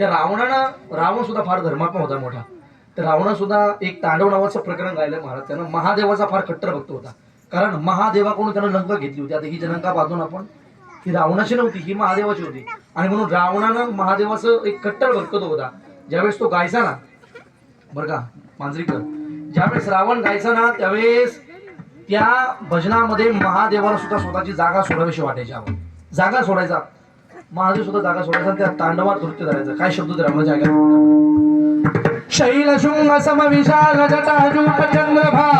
त्या रावणानं रावण सुद्धा फार धर्मात्मा होता मोठा. तर रावणा सुद्धा एक तांडव नावाचं प्रकरण गायलं महाराज. त्यानं महादेवाचा फार कट्टर भक्त होता. कारण महादेवाकडून त्यानं लंका घेतली होती. आता ही जनंका पाहतो आपण ही रावणाची नव्हती ही महादेवाची होती. आणि म्हणून रावणानं महादेवाचं एक कट्टर भक्त तो होता. ज्यावेळेस तो गायचा ना बरं का मांजरीकर. ज्यावेळेस रावण गायचा ना त्यावेळेस त्या भजनामध्ये महादेवाला सुद्धा स्वतःची जागा सोडावीशी वाटायची. आपण जागा सोडायचा. महादेव सुद्धा जागा सोडायचा त्या तांडवात नृत्य करायचं. काय शब्द तर आम्हाला जागा शैल शुंग समविशाल जटाजूप चंद्रभा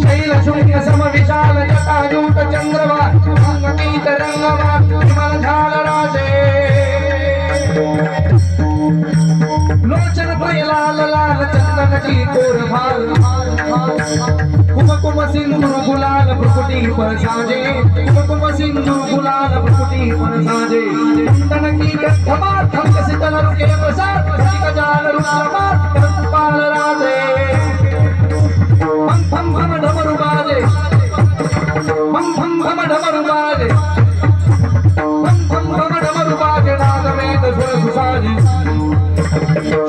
शैल शुंग समविशाल जटाजूप चंद्रभा रंगवा लोचन प्रिय लाल लाल चंदन की कोर भाल कुम कुम सिंधू गुलाल भ्रुकुटी पर साजे। कुम कुम सिंधू गुलाल भ्रुकुटी पर साजे। कुंदन की गंधमा थम शीतल रुके प्रसाद रसिक जाल रुद्रमात पाल राजे। भम भम भम डमरू बाजे। भम भम भम डमरू बाजे। भम भम भम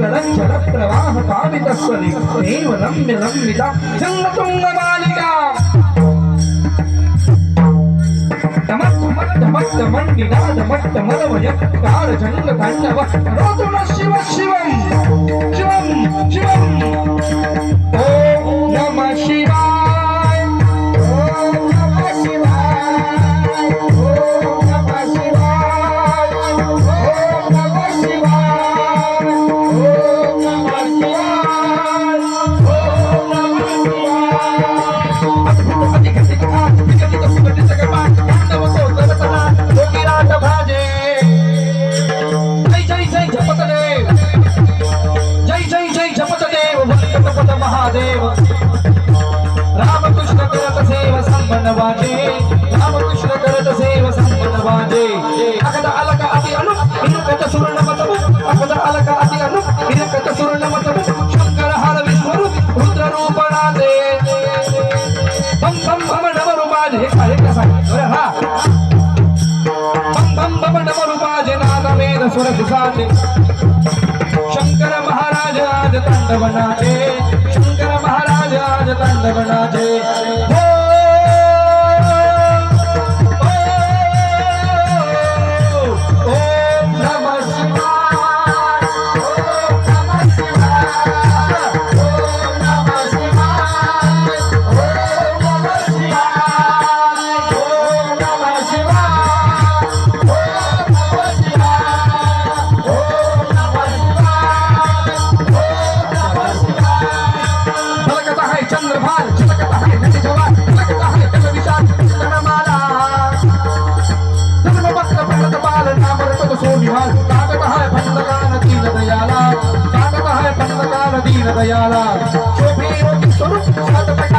विकलचर प्रवाह पावितस्वरि एव लम्ब्य लम्बिता जङ्गतुङ्ग बालिका शिव शिवम। ओम महादेव। रामकृष्ण करत सेव संबंध वाजे। रामकृष्ण करत सेव संबंध वाजे। अकद अलक अति अनु हिरकत सुर्ण मतము अकद अलक अति अनु हिरकत सुर्ण मतము शंकर हर विश्वरूप रुद्र रूप राजे। बम बम बम डमरू बाज हे का हे अरे हा। बम बम बम डमरू बाज नाद वेद सुर सुसाते शंकर महाराज आज तांडव रतन सोनिहाल है दयाला है भंडकान दीन दयाला शोभे